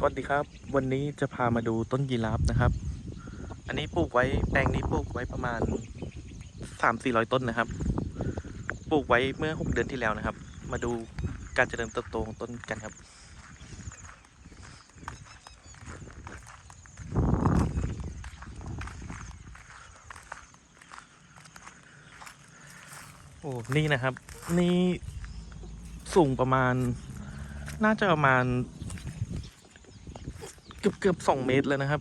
สวัสดีครับ วันนี้จะพามาดูต้นยีราฟนะครับ อันนี้ปลูกไว้แปลงนี้ปลูกไว้ประมาณสามสี่ร้อยต้นนะครับ ปลูกไว้เมื่อหกเดือนที่แล้วนะครับ มาดูการเจริญเติบโตของต้นกันครับ โอ้นี่นะครับ นี่สูงประมาณน่าจะประมาณ กือบเกือบสองเมตรเลยนะครับ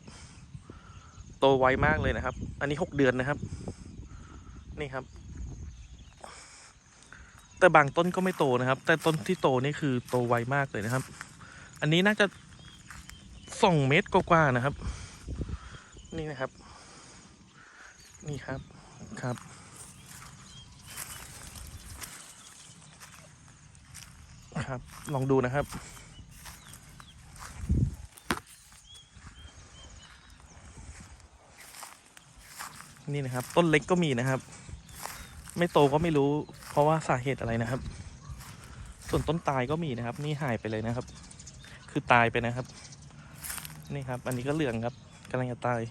โตไวมากเลยนะครับ อันนี้หกเดือนนะครับ นี่ครับ แต่บางต้นก็ไม่โตนะครับ แต่ต้นที่โตนี่คือโตไวมากเลยนะครับ อันนี้น่าจะสองเมตรกว่าๆนะครับ นี่นะครับ นี่ครับครับครับ ลองดูนะครับ นี่นะครับ ต้นเล็กก็มีนะครับ ไม่โตก็ไม่รู้ เพราะว่าสาเหตุอะไรนะครับ ส่วนต้นตายก็มีนะครับ นี่หายไปเลยนะครับ คือตายไปนะครับ นี่ครับ อันนี้ก็เหลืองครับกำลังจะตาย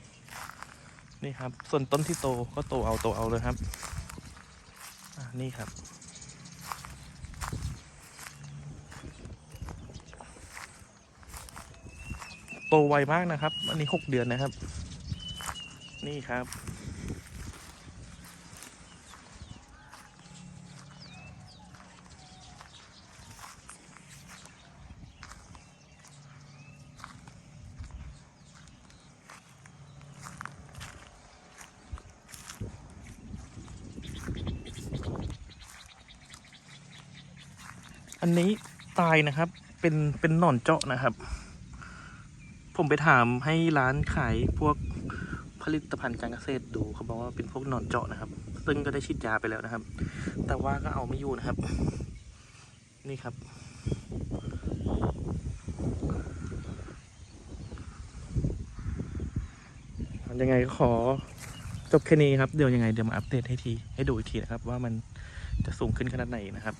นี่ครับ ส่วนต้นที่โตก็โตเอาโตเอาเลยครับนี่ครับ โตไวมากนะครับ อันนี้หกเดือนนะครับ นี่ครับ อันนี้ตายนะครับ เป็นเป็นหนอนเจาะนะครับ ผมไปถามให้ร้านขายพวกผลิตภัณฑ์การเกษตรดูเขาบอกว่าเป็นพวกหนอนเจาะนะครับ ซึ่งก็ได้ฉีดยาไปแล้วนะครับ แต่ว่าก็เอาไม่อยู่นะครับ นี่ครับ ยังไงก็ขอจบแค่นี้ครับ เดี๋ยวยังไงเดี๋ยวมาอัปเดตให้ทีให้ดูอีกทีนะครับ ว่ามันจะสูงขึ้นขนาดไหนนะครับ